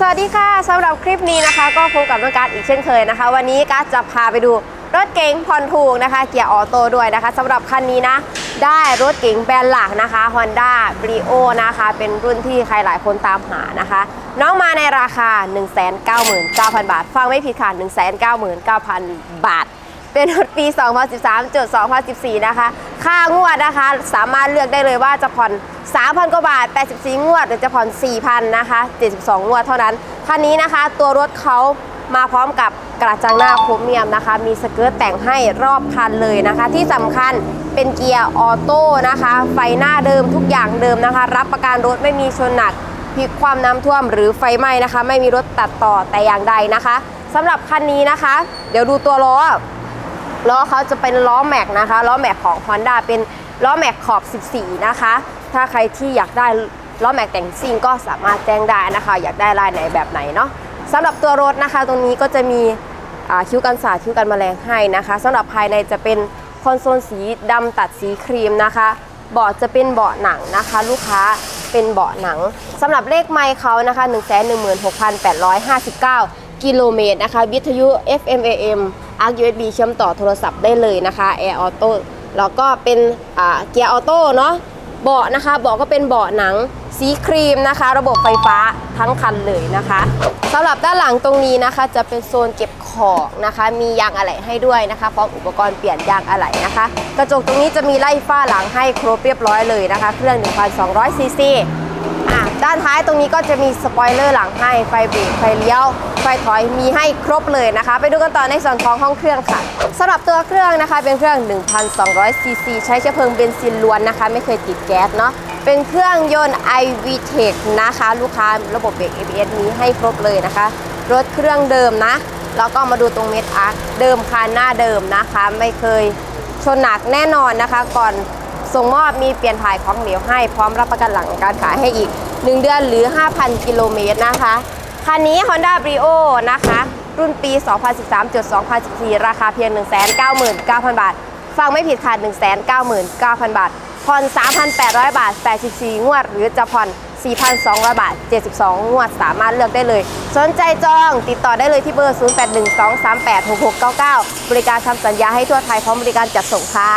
สวัสดีค่ะสำหรับคลิปนี้นะคะ ก็พบกับน้องการอีกเช่นเคยนะคะ วันนี้การจะพาไปดูรถเก๋งผ่อนถูกนะคะ เกียร์ออโต้ด้วยนะคะสำหรับคันนี้นะ ได้รถเก๋งแบรนด์หลักนะคะ Honda Brio นะคะ เป็นรุ่นที่ใครหลายคนตามหานะคะ น้องมาในราคา 199,000 บาท ฟังไม่ผิดค่ะ 199,000 บาท เป็นรถปี 2013จด2014 นะคะ ค่างวดนะคะ สามารถเลือกได้เลยว่าจะผ่อน 3,000 กว่าบาท 84 งวด หรือจะผ่อน 4,000 นะคะ 72 งวดเท่านั้นคันนี้นะคะ ตัวรถเขามาพร้อมกับกระจังหน้าโครเมียมนะคะ มีสเกิร์ตแต่งให้รอบคันเลยนะคะ ที่สำคัญเป็นเกียร์ออโต้นะคะ ไฟหน้าเดิมทุกอย่างเดิมนะคะ รับประกันรถไม่มีชนหนักพลิกความน้ำท่วมหรือไฟไหม้นะคะ ไม่มีรถตัดต่อแต่อย่างใดนะคะสำหรับคันนี้นะคะ เดี๋ยวดูตัวล้อ ล้อเขาจะเป็นล้อแม็กนะคะล้อแม็กของ Honda เป็นล้อแม็กขอบ 14 นะคะ ถ้าใครที่อยากได้ล้อแม็กแต่งซิ่งก็สามารถแจ้งได้นะคะ อยากได้ลายไหนแบบไหนเนาะสำหรับตัวรถนะคะ ตรงนี้ก็จะมีคิ้วกันสาดคิ้วกันแมลงให้นะคะสำหรับภายในจะเป็นคอนโซลสีดำตัดสีครีมนะคะเบาะจะเป็นเบาะหนังนะคะ ลูกค้าเป็นเบาะหนังสำหรับเลขไมค์เขานะคะ 116,859 กิโลเมตรนะคะ วิทยุ FM AM อาร์ USB เชื่อมต่อโทรศัพท์ได้เลยนะคะ Air Auto แล้วก็เป็นเกียร์ออโต้เนาะเบาะนะคะเบาะก็เป็นเบาะหนังสีครีมนะคะ ระบบไฟฟ้าทั้งคันเลยนะคะสำหรับด้านหลังตรงนี้นะคะ จะเป็นโซนเก็บของนะคะ มียางอะไหล่ให้ด้วยนะคะพร้อมอุปกรณ์เปลี่ยนยางอะไหล่นะคะ กระจกตรงนี้จะมีไล่ฝ้าหลังให้ครบเรียบร้อยเลยนะคะ เครื่อง 1,200ซีซี อะด้านท้ายตรงนี้ก็จะมีสปอยเลอร์หลังให้ไฟเบรกไฟเลี้ยว ไฟถอยมีให้ครบเลยนะคะ ไปดูกันต่อในส่วนของห้องเครื่องค่ะสำหรับตัวเครื่องนะคะเป็นเครื่อง 1,200 ซีซีใช้เชื้อเพลิงเบนซินล้วนนะคะ ไม่เคยติดแก๊สเนาะเป็นเครื่องยนต์ iVTEC นะคะ ลูกค้าระบบเบรก ABS นี้ให้ครบเลยนะคะ รถเครื่องเดิมนะ แล้วก็มาดูตรงเม็ดอาร์คเดิมคันหน้าเดิมนะคะ ไม่เคยชนหนักแน่นอนนะคะ ก่อนส่งมอบมีเปลี่ยนถ่ายของเหลวให้พร้อมรับประกันหลังการขายให้อีก 1 เดือนหรือ 5,000 กิโลเมตรนะคะ คันนี้ Honda Brio นะคะ รุ่นปี 2013.2014 ราคาเพียง 199,000 บาท ฟังไม่ผิดค่ะ 199,000 บาท ผ่อน 3,800 บาท 84 งวด หรือจะผ่อน 4,200 บาท 72 งวด สามารถเลือกได้เลย สนใจจองติดต่อได้เลยที่เบอร์ 0812386699 บริการทำสัญญาให้ทั่วไทยพร้อมบริการจัดส่งค่ะ